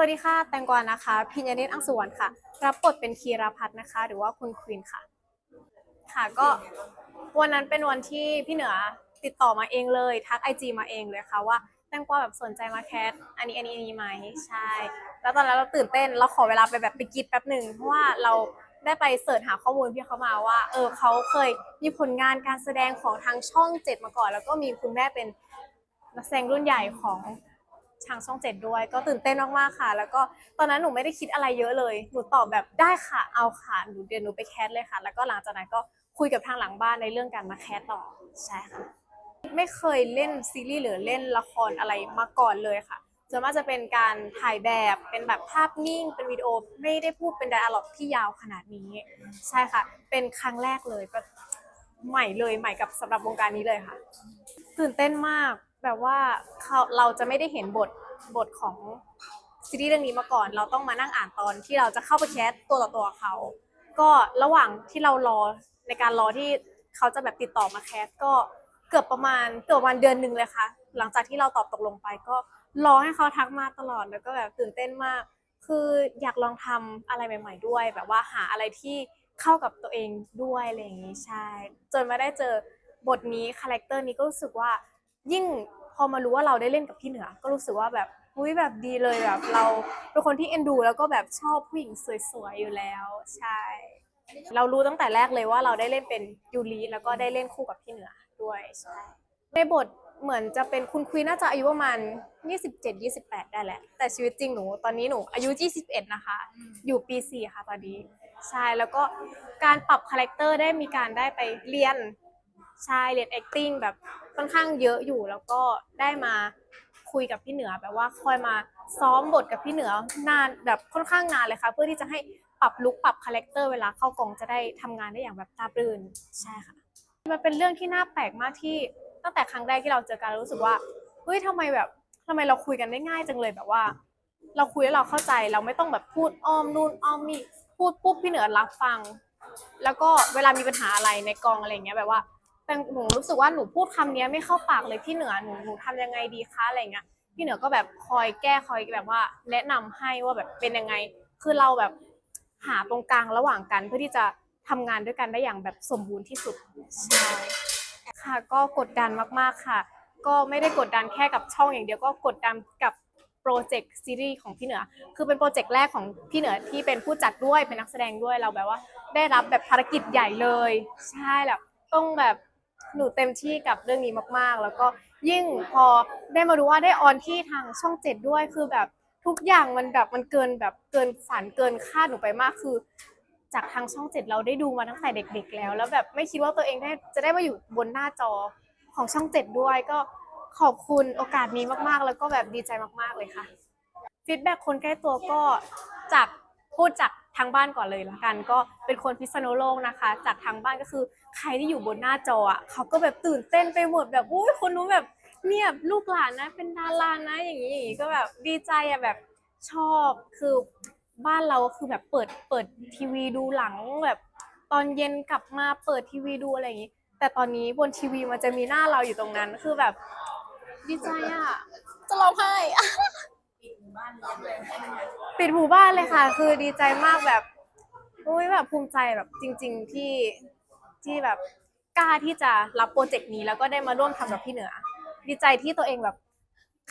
สวัสดีค่ะ แตงกวานะคะ พิญญาเนตอังสุวรรณค่ะ รับบทเป็นคีราพัฒน์นะคะ หรือว่าคุณควีนค่ะ ค่ะก็วันนั้นเป็นวันที่พี่เหนือติดต่อมาเองเลย ทักไอจีมาเองเลยค่ะว่าแตงกวาแบบสนใจมาแคสอันนี้อันนี้อันนี้ไหมใช่ แล้วตอนนั้นเราตื่นเต้นเราขอเวลาไปแบบไปกิดแป๊บหนึ่งเพราะว่าเราได้ไปเสิร์ชหาข้อมูลพี่เขามาว่า เออเขาเคยมีผลงานการแสดงของทางช่องเจ็ดมาก่อน แล้วก็มีคุณแม่เป็นนักแสดงรุ่นใหญ่ของ ทางช่องเจ็ดด้วย ก็ตื่นเต้นมากๆค่ะ แล้วก็ตอนนั้นหนูไม่ได้คิดอะไรเยอะเลย หนูตอบแบบได้ค่ะเอาค่ะหนูเดี๋ยวหนูไปแคสเลยค่ะ แล้วก็หลังจากนั้นก็คุยกับทางหลังบ้านในเรื่องการมาแคสต่อใช่ค่ะไม่เคยเล่นซีรีส์หรือเล่นละครอะไรมาก่อนเลยค่ะส่วนมากจะเป็นการถ่ายแบบเป็นแบบภาพนิ่ง เป็นวิดีโอไม่ได้พูดเป็นไดอะล็อกที่ยาวขนาดนี้ ใช่ค่ะ เป็นครั้งแรกเลยใหม่เลยใหม่กับสำหรับวงการนี้เลยค่ะ ตื่นเต้นมาก แบบว่าเขาเราจะไม่ได้เห็นบทบทของซีรีส์เรื่องนี้มาก่อน เราต้องมานั่งอ่านตอนที่เราจะเข้าไปแคสตัวต่อตัวเขา ก็ระหว่างที่เรารอในการรอที่เขาจะแบบติดต่อมาแคสก็เกือบประมาณเกือบประมาณเดือนหนึ่งเลยค่ะ หลังจากที่เราตอบตกลงไปก็รอให้เขาทักมาตลอดแล้วก็แบบตื่นเต้นมาก คืออยากลองทำอะไรใหม่ ๆ ด้วย แบบว่าหาอะไรที่เข้ากับตัวเองด้วยอะไรอย่างนี้ใช่ จนมาได้เจอบทนี้คาแรคเตอร์นี้ก็รู้สึกว่า ยิ่งพอมารู้ว่าเราได้เล่นกับพี่เหนือ ก็รู้สึกว่าแบบอุ้ยแบบดีเลยแบบเราเป็นคนที่เอ็นดู แล้วก็แบบชอบผู้หญิงสวยๆอยู่แล้วใช่ เรารู้ตั้งแต่แรกเลยว่าเราได้เล่นเป็นยูริแล้วก็ได้เล่นคู่กับพี่เหนือด้วยใช่ในบทเหมือนจะเป็นคุณควีนน่าจะอายุประมาณ 27 28 ได้แหละ แต่ชีวิตจริงหนูตอนนี้หนูอายุ 21 นะคะ อยู่ปี 4 ค่ะตอนนี้ ใช่ แล้วก็การปรับคาแรคเตอร์ได้มีการได้ไปเรียน ใช่ เรียน acting แบบ ค่อนข้างเยอะอยู่แล้วก็ได้มาคุยกับพี่เหนือแบบว่าคอยมาซ้อมบทกับพี่เหนือนานแบบค่อนข้างนานเลยค่ะ เพื่อที่จะให้ปรับลุคปรับคาแรคเตอร์เวลาเข้ากองจะได้ทำงานได้อย่างแบบราบรื่นใช่ค่ะ มันเป็นเรื่องที่น่าแปลกมากที่ตั้งแต่ครั้งแรกที่เราเจอกันเรารู้สึกว่าเฮ้ยทำไมแบบทำไมเราคุยกันได้ง่ายจังเลยแบบว่า เราคุยแล้วเราเข้าใจเราไม่ต้องแบบพูดอ้อมนู่นอ้อมนี่พูดปุ๊บพี่เหนือรับฟัง แล้วก็เวลามีปัญหาอะไรในกองอะไรอย่างเงี้ยแบบว่า แต่หนูรู้สึกว่าหนูพูดคำนี้ไม่เข้าปากเลยพี่เหนือหนูหนูทำยังไงดีคะอะไรเงี้ยพี่เหนือก็แบบคอยแก้คอยแบบว่า แนะนำให้ว่าแบบเป็นยังไง คือเราแบบหาตรงกลางระหว่างกันเพื่อที่จะทำงานด้วยกันได้อย่างแบบสมบูรณ์ที่สุดใช่ค่ะ ก็กดดันมากๆค่ะ ก็ไม่ได้กดดันแค่กับช่องอย่างเดียวก็กดดันกับโปรเจกต์ซีรีส์ของพี่เหนือ คือเป็นโปรเจกต์แรกของพี่เหนือที่เป็นผู้จัดด้วยเป็นนักแสดงด้วยเราแบบว่า ได้รับแบบภารกิจใหญ่เลย ใช่แบบต้องแบบ หนูเต็มที่กับเรื่องนี้มากๆ แล้วก็ยิ่งพอได้มารู้ว่าได้ออนที่ทางช่องเจ็ดด้วยคือแบบทุกอย่างมันแบบมันเกินแบบเกินฝันเกินคาดหนูไปมากคือ จากทางช่องเจ็ดเราได้ดูมาตั้งแต่เด็ก ๆ แล้ว แล้วแบบไม่คิดว่าตัวเองได้จะได้มาอยู่บนหน้าจอของช่องเจ็ดด้วยก็ขอบคุณโอกาสนี้มากๆ แล้วก็แบบดีใจมากๆเลยค่ะฟีดแบ็คนใกล้ตัวก็จากพูดจากทางบ้านก่อนเลยละกัน ก็เป็นคนพิษณุโลกนะคะ จากทางบ้านก็คือ ใครที่อยู่บนหน้าจออะเขาก็แบบตื่นเต้นไปหมดแบบอุ้ยคนนู้นแบบเนี่ยลูกหลานนะเป็นดารานะ อย่างนี้อย่างนี้ก็แบบดีใจอะแบบชอบคือบ้านเราคือแบบเปิดเปิดทีวีดูหลังแบบตอนเย็นกลับมาเปิดทีวีดูอะไรอย่างนี้ แต่ตอนนี้บนทีวีมันจะมีหน้าเราอยู่ตรงนั้นคือแบบดีใจอะจะร้องไห้ปิดหมู่บ้านเลยค่ะ คือดีใจมากแบบอุ้ยแบบภูมิใจแบบจริง ๆที่ ที่แบบกล้าที่จะรับโปรเจกต์นี้ แล้วก็ได้มาร่วมทำกับพี่เหนือ ดีใจที่ตัวเองแบบ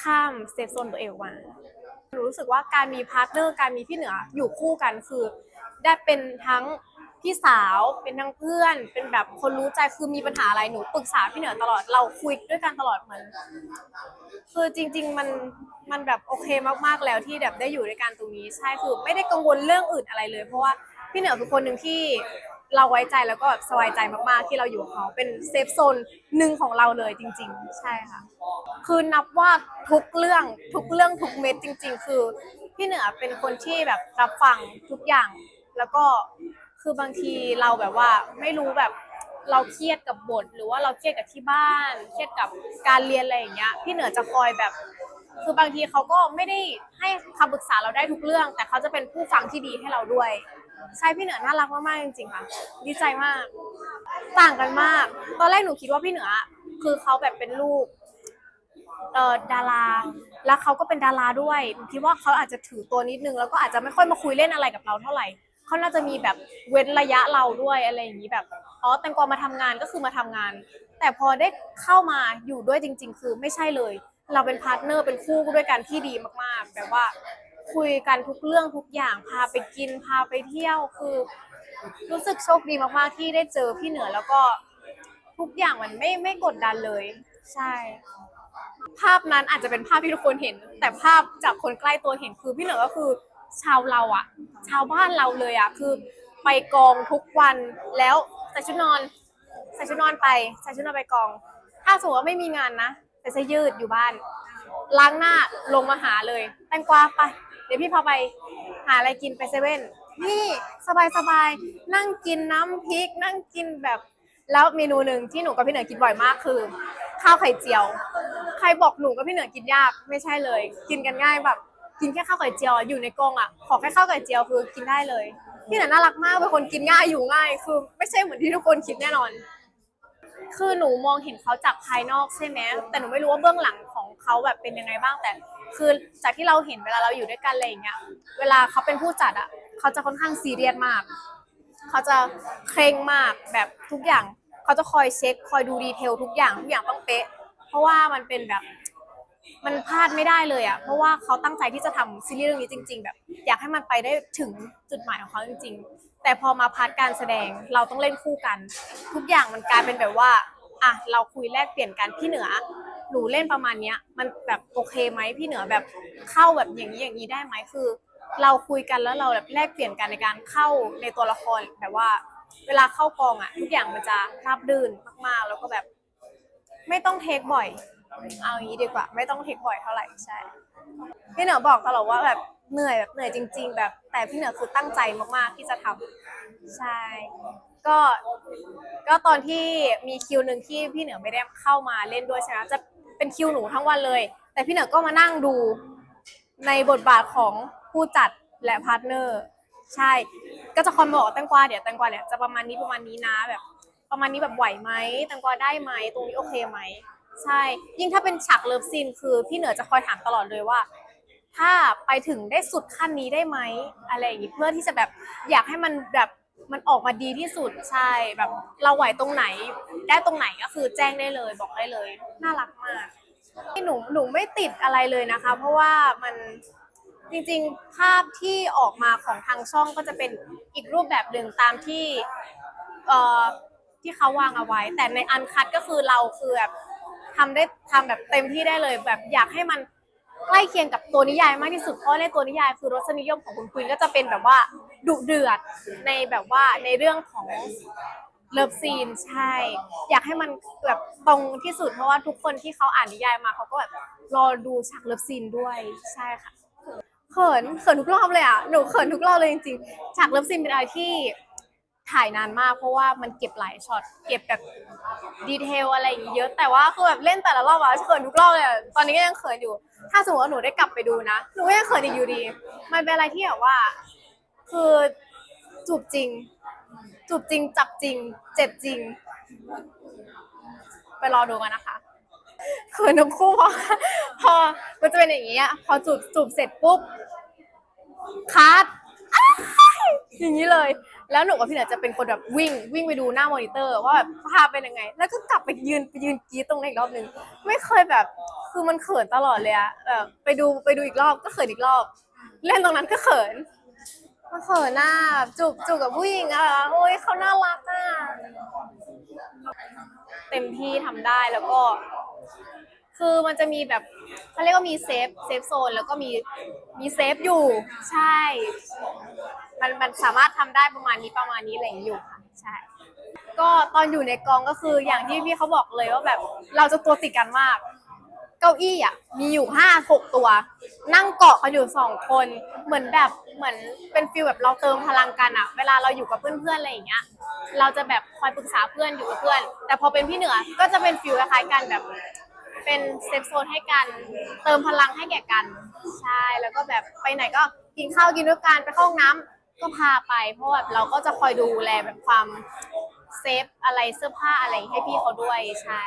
ข้ามเซฟโซนตัวเองออกมารู้สึกว่าการมีพาร์ทเนอร์การมีพี่เหนืออยู่คู่กันคือ ได้เป็นทั้งพี่สาวเป็นทั้งเพื่อน เป็นแบบคนรู้ใจคือมีปัญหาอะไรหนูปรึกษาพี่เหนือตลอดเราคุยด้วยกันตลอดเหมือนคือจริง ๆ มันมันแบบโอเคมากๆแล้วที่แบบได้อยู่ด้วยกันตรงนี้ใช่คือไม่ได้กังวลเรื่องอื่นอะไรเลย เพราะว่าพี่เหนือเป็นคนหนึ่งที่ เราไว้ใจแล้วก็แบบสบายใจมากๆ ที่เราอยู่กับเขาเป็นเซฟโซนหนึ่งของเราเลยจริง ๆ ใช่ค่ะ คือนับว่าทุกเรื่องทุกเรื่องทุกเม็ดจริง ๆ คือพี่เหนือเป็นคนที่แบบรับฟังทุกอย่าง แล้วก็คือบางทีเราแบบว่าไม่รู้แบบเราเครียดกับบท หรือว่าเราเครียดกับที่บ้าน เครียดกับการเรียนอะไรอย่างเงี้ย พี่เหนือจะคอยแบบ คือบางทีเขาก็ไม่ได้ให้คำปรึกษาเราได้ทุกเรื่อง แต่เขาจะเป็นผู้ฟังที่ดีให้เราด้วย ใช่พี่เหนือน่ารักมากๆจริงๆค่ะ ดีใจมาก ต่างกันมาก ตอนแรกหนูคิดว่าพี่เหนือ คือเขาแบบเป็นลูกเอ่อดารา แล้วเขาก็เป็นดาราด้วยหนูคิดว่าเขาอาจจะถือตัวนิดนึง แล้วก็อาจจะไม่ค่อยมาคุยเล่นอะไรกับเราเท่าไหร่เขาน่าจะมีแบบเว้นระยะเราด้วยอะไรอย่างนี้แบบอ๋อแตงกวามาทำงานก็คือมาทำงาน แต่พอได้เข้ามาอยู่ด้วยจริง ๆ คือไม่ใช่เลย เราเป็นพาร์ทเนอร์เป็นคู่ด้วยกันที่ดีมากๆแบบว่า คุยกันทุกเรื่องทุกอย่างพาไปกินพาไปเที่ยวคือ รู้สึกโชคดีมากๆที่ได้เจอพี่เหนือแล้วก็ทุกอย่างมันไม่ไม่กดดันเลย ใช่ ภาพนั้นอาจจะเป็นภาพที่ทุกคนเห็น แต่ภาพจากคนใกล้ตัวเห็นคือพี่เหนือก็คือชาวเราอะชาวบ้านเราเลยอะคือไปกองทุกวันแล้วใส่ชุดนอนใส่ชุดนอนไปใส่ชุดนอนไปกอง ถ้าสมมติว่าไม่มีงานนะใส่เสื้อยืดอยู่บ้าน ล้างหน้าลงมาหาเลย แตงกวาไป เดี๋ยวพี่พาไปหาอะไรกินไปเซเว่นนี่สบายสบายๆนั่งกินน้ำพริก นั่งกินแบบแล้วเมนูหนึ่งที่หนูกับพี่เหนือกินบ่อยมากคือ ข้าวไข่เจียว ใครบอกหนูกับพี่เหนือกินยากไม่ใช่เลย กินกันง่ายแบบกินแค่ข้าวไข่เจียวอยู่ในกรงอะขอแค่ข้าวไข่เจียวคือกินได้เลยพี่เหนือน่ารักมากเป็นคนกินง่ายอยู่ง่ายคือ ไม่ใช่เหมือนที่ทุกคนคิดแน่นอน คือหนูมองเห็นเขาจากภายนอกใช่ไหมแต่หนูไม่รู้ว่าเบื้องหลังของเขาแบบเป็นยังไงบ้างแต่ คือจากที่เราเห็นเวลาเราอยู่ด้วยกันอะไรอย่างเงี้ย เวลาเขาเป็นผู้จัดอะเขาจะค่อนข้างซีเรียสมาก เขาจะเคร่งมากแบบทุกอย่าง เขาจะคอยเช็ค คอยดูดีเทลทุกอย่างทุกอย่างต้องเป๊ะ เพราะว่ามันเป็นแบบ มันพลาดไม่ได้เลยอะ เพราะว่าเขาตั้งใจที่จะทำซีรีส์เรื่องนี้จริง ๆ แบบ อยากให้มันไปได้ถึงจุดหมายของเขาจริง ๆ แต่พอมาพาร์ทการแสดงเราต้องเล่นคู่กัน ทุกอย่างมันกลายเป็นแบบว่าอะเราคุยแลกเปลี่ยนกันพี่เหนือ หนูเล่นประมาณเนี้ย มันแบบโอเคไหมพี่เหนือแบบเข้าแบบอย่างนี้อย่างนี้ได้ไหมคือ เราคุยกันแล้วเราแบบแลกเปลี่ยนกันในการเข้าในตัวละครแบบว่า เวลาเข้ากองอะ ทุกอย่างมันจะราบรื่นมากๆ แล้วก็แบบ ไม่ต้องเทคบ่อย เอาอย่างนี้ดีกว่า ไม่ต้องเทคบ่อยเท่าไหร่ใช่พี่เหนือบอกตลอดว่าแบบเหนื่อยแบบเหนื่อยจริง ๆ แบบ แต่พี่เหนือคือตั้งใจมากๆที่จะทำใช่ก็ก็ตอนที่มีคิวหนึ่งที่พี่เหนือไม่ได้เข้ามาเล่นด้วยใช่ไหมจะ เป็นคิวหนูทั้งวันเลย แต่พี่เหนือก็มานั่งดูในบทบาทของผู้จัดและพาร์ทเนอร์ใช่ ก็จะคอยบอกแตงกวาเดี๋ยวแตงกวาเนี่ยจะประมาณนี้ประมาณนี้นะแบบ ประมาณนี้แบบไหวไหมแตงกวาได้ไหมตรงนี้โอเคไหมใช่ ยิ่งถ้าเป็นฉากเลิฟซีนคือพี่เหนือจะคอยถามตลอดเลยว่า ถ้าไปถึงได้สุดขั้นนี้ได้ไหมอะไรอย่างนี้เพื่อที่จะแบบอยากให้มันแบบ มันออกมาดีที่สุดใช่แบบเราไหวตรงไหน ได้ตรงไหนก็คือแจ้งได้เลยบอกได้เลย น่ารักมากที่หนูหนูไม่ติดอะไรเลยนะคะ เพราะว่ามันจริงๆภาพที่ออกมาของทางช่องก็จะเป็นอีกรูปแบบหนึ่งตามที่เอ่อที่เขาวางเอาไว้ แต่ในอันคัดก็คือเราคือแบบทำได้ทำแบบเต็มที่ได้เลยแบบอยากให้มัน ใกล้เคียงกับตัวนิยายมากที่สุดเพราะในตัวนิยายคือรสนิยมของคุณควีนก็จะเป็นแบบว่าดุเดือดในแบบว่าในเรื่องของเลิฟซีนใช่ อยากให้มันแบบตรงที่สุดเพราะว่าทุกคนที่เขาอ่านนิยายมาเขาก็แบบรอดูฉากเลิฟซีนด้วยใช่ค่ะเขินเขินทุกรอบเลยอะหนูเขินทุกรอบเลยจริงๆฉากเลิฟซีนเป็นอะไรที่ถ่ายนานมากเพราะว่ามันเก็บหลายช็อตเก็บแบบดีเทลอะไรอย่างเงี้ยเยอะแต่ว่าคือแบบเล่นแต่ละรอบอะเขินทุกรอบเลยอะตอนนี้ก็ยังเขินอยู่ ถ้าสมมติว่าหนูได้กลับไปดูนะหนูก็ยังเขินอีกอยู่ดี มันเป็นอะไรที่แบบว่า คือจูบจริง จูบจริง จับจริง เจ็บจริง ไปรอดูกันนะคะเขินทั้งคู่เพราะพอมันจะเป็นอย่างนี้อะพอจูบจูบเสร็จปุ๊บคัด อย่างนี้เลย แล้วหนูกับพี่เหนือจะเป็นคนแบบวิ่งวิ่งไปดูหน้ามอนิเตอร์ว่าแบบภาพเป็นยังไง แล้วก็กลับไปยืนไปยืนกรีดตรงนั้นอีกรอบนึง ไม่เคยแบบ คือมันเขินตลอดเลยอะแบบไปดูไปดูอีกรอบก็เขินอีกรอบ เล่นตรงนั้นก็เขินมันเขินหน้าแบบจูบจูบกับผู้หญิงอะโอ้ยเขาน่ารักอะเต็มที่ทำได้แล้วก็ คือมันจะมีแบบเขาเรียกว่ามีเซฟเซฟโซนแล้วก็มีมีเซฟอยู่ใช่ มันมันสามารถทำได้ประมาณนี้ประมาณนี้อะไรอย่างนี้อยู่ค่ะใช่ ก็ตอนอยู่ในกองก็คืออย่างที่พี่เขาบอกเลยว่าแบบเราจะตัวติดกันมาก เก้าอี้อะมีอยู่ห้าหกตัว นั่งเกาะกันอยู่สองคน เหมือนแบบเหมือนเป็นฟิลแบบเราเติมพลังกันอะ เวลาเราอยู่กับเพื่อนๆอะไรอย่างเงี้ย เราจะแบบคอยปรึกษาเพื่อนอยู่กับเพื่อน แต่พอเป็นพี่เหนือก็จะเป็นฟิลคล้ายๆกันแบบ เป็นเซฟโซนให้กัน เติมพลังให้แก่กัน ใช่แล้วก็แบบไปไหนก็กินข้าวกินด้วยกันไปเข้าห้องน้ำก็พาไป เพราะแบบเราก็จะคอยดูแลแบบความเซฟอะไรเสื้อผ้าอะไรให้พี่เขาด้วยใช่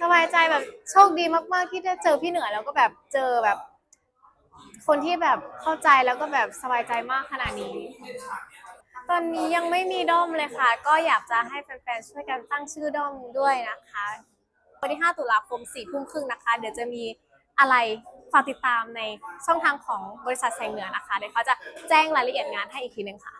สบายใจแบบโชคดีมากๆที่ได้เจอพี่เหนือแล้วก็แบบเจอแบบ คนที่แบบเข้าใจแล้วก็แบบสบายใจมากขนาดนี้ ตอนนี้ยังไม่มีด้อมเลยค่ะ ก็อยากจะให้แฟนๆช่วยกันตั้งชื่อด้อมด้วยนะคะ วันที่ 5 ตุลาคม4ทุ่มครึ่งนะคะ เดี๋ยวจะมีอะไรฝากติดตามในช่องทางของบริษัทแสงเหนือนะคะ เดี๋ยวเขาจะแจ้งรายละเอียดงานให้อีกทีหนึงค่ะ